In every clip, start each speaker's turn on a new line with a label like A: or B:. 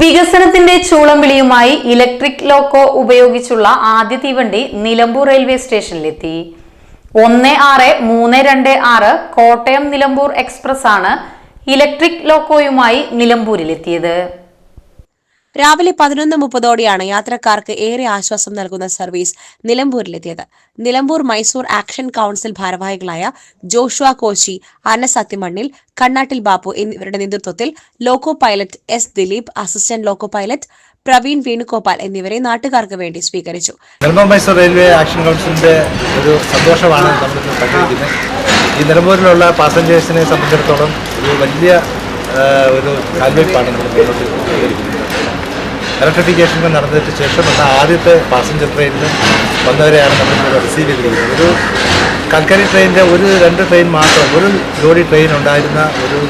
A: വികസനത്തിന്റെ ചൂളം വിളിയുമായി electric loco ഉപയോഗിച്ചുള്ള ആദ്യ തീവണ്ടി നിലമ്പൂർ റെയിൽവേ സ്റ്റേഷനിലെത്തി. ഒന്ന് ആറ് മൂന്ന് രണ്ട് ആറ് കോട്ടയം നിലമ്പൂർ എക്സ്പ്രസ് ആണ് ഇലക്ട്രിക് ലോക്കോയുമായി നിലമ്പൂരിലെത്തിയത്.
B: രാവിലെ പതിനൊന്ന് മുപ്പതോടെയാണ് യാത്രക്കാർക്ക് ഏറെ ആശ്വാസം നൽകുന്ന സർവീസ് നിലമ്പൂരിലെത്തിയത്. നിലമ്പൂർ മൈസൂർ ആക്ഷൻ കൌൺസിൽ ഭാരവാഹികളായ ജോഷുവ കോശി അനസ് കണ്ണാട്ടിൽ ബാപ്പു എന്നിവരുടെ നേതൃത്വത്തിൽ loco pilot S Dileep assistant loco pilot Praveen Venugopal എന്നിവരെ നാട്ടുകാർക്ക് വേണ്ടി സ്വീകരിച്ചു.
C: നിലമ്പൂർ മൈസൂർ റെയിൽവേ ആക്ഷൻ കൗൺസിലിന്റെ ഒരു സന്തോഷമാണ് നമ്മൾ ഈ നിലമ്പൂരിലുള്ള പാസഞ്ചേഴ്സിനെ സംബന്ധിച്ചിടത്തോളം ഒരു വലിയ ഒരു കാൽവയ്പ്പാണ് നമ്മൾ മുന്നോട്ട് ഇലക്ട്രിഫിക്കേഷൻ നടന്നതിന് ശേഷം വന്ന ആദ്യത്തെ പാസഞ്ചർ ട്രെയിനിൽ വന്നവരെയാണ് നമ്മൾ റിസീവ് ചെയ്തിരിക്കുന്നത്. ഒരു കൽക്കരി ട്രെയിനിന്റെ ഒരു രണ്ട് ട്രെയിൻ മാത്രം ഒരു ജോഡി ട്രെയിൻ ഉണ്ടായിരുന്ന ഒരു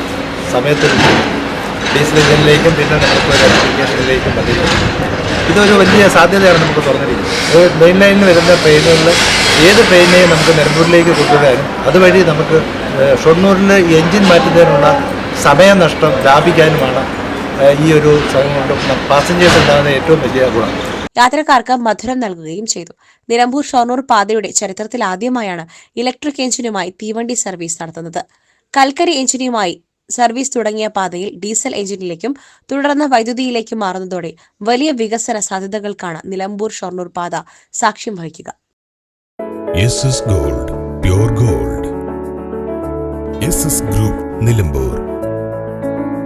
C: സമയത്ത് ഡീസൽ എഞ്ചിനിലേക്കും പിന്നെ നമുക്ക് ഇലക്ട്രിഫിക്കേഷനിലേക്കും വന്നിട്ടുണ്ട് ഇതൊരു വലിയ സാധ്യതയാണ് നമുക്ക് തുറന്നിരിക്കുന്നത്. മെയിൻ ലൈനിൽ വരുന്ന ട്രെയിനുകളിൽ ഏത് ട്രെയിനിനെയും നമുക്ക് നിലമ്പൂരിലേക്ക് കൊണ്ടുവരാനും അതുവഴി നമുക്ക് ഷൊണ്ണൂരിൽ എഞ്ചിൻ മാറ്റുന്നതിനുള്ള സമയനഷ്ടം ലാഭിക്കാനുമാണ് ഈ ഒരു കൊണ്ട് പാസഞ്ചേഴ്സ് ഉണ്ടാകുന്ന ഏറ്റവും വലിയ ഗുണം.
B: യാത്രക്കാർക്ക് മധുരം നൽകുകയും ചെയ്തു. നിലമ്പൂർ ഷൊർണൂർ പാതയുടെ ചരിത്രത്തിൽ ആദ്യമായാണ് ഇലക്ട്രിക് എഞ്ചിനുമായി തീവണ്ടി സർവീസ് നടത്തുന്നത്. കൽക്കരി എഞ്ചിനുമായി സർവീസ് തുടങ്ങിയ പാതയിൽ ഡീസൽ എഞ്ചിനിലേക്കും തുടർന്ന് വൈദ്യുതിയിലേക്കും മാറുന്നതോടെ വലിയ വികസന സാധ്യതകൾക്കാണ് നിലമ്പൂർ ഷൊർണൂർ പാത സാക്ഷ്യം വഹിക്കുക.
D: Gold gold group Nilambur